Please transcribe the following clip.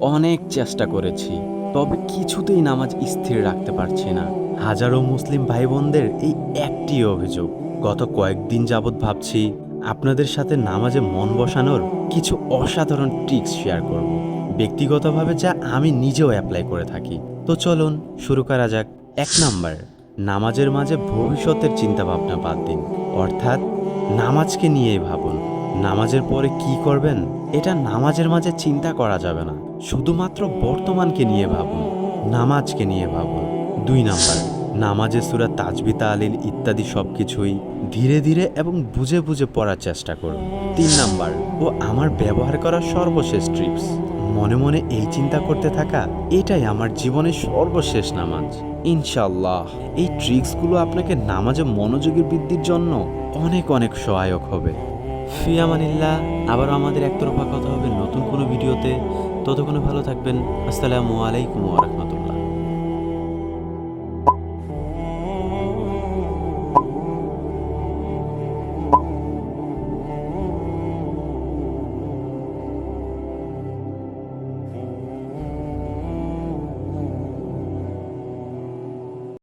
অনেক চেষ্টা করেছি, তবে কিছুতেই নামাজ স্থির রাখতে পারছি না। হাজারো মুসলিম ভাই বোনদের এই একটি অভিযোগ। গত কয়েকদিন যাবৎ ভাবছি, আপনাদের সাথে নামাজে মন বসানোর কিছু অসাধারণ ট্রিক্স শেয়ার করব। ব্যক্তিগতভাবে যা আমি নিজেও অ্যাপ্লাই করে থাকি। তো চলুন, শুরু করা যাক। এক নাম্বার, নামাজের মাঝে ভবিষ্যতের চিন্তা ভাবনা বাদ দিন। অর্থাৎ, নামাজকে নিয়েই ভাবুন। নামাজের পরে কি করবেন? এটা নামাজের মাঝে চিন্তা করা যাবে না। শুধুমাত্র বর্তমানকে নিয়ে ভাবুন, নামাজকে নিয়ে ভাবুন। দুই নাম্বার নামাজে সুরা তাজবি তালিল ইত্যাদি সব কিছুই ধীরে ধীরে এবং বুঝে বুঝে পড়ার চেষ্টা করুন। তিন নাম্বার, ও আমার ব্যবহার করা সর্বশেষ ট্রিপস। মনে মনে এই চিন্তা করতে থাকা, এটাই আমার জীবনের সর্বশেষ নামাজ। ইনশাল্লাহ এই ট্রিক্সগুলো আপনাকে নামাজে মনোযোগী বৃদ্ধির জন্য অনেক অনেক সহায়ক হবে। ফিয়ামানিল্লাহ আবারও আমাদের একতরফা কথা হবে নতুন কোনো ভিডিওতে। ততক্ষণে ভালো থাকবেন। আসসালামু আলাইকুম ওরহমতুল্লা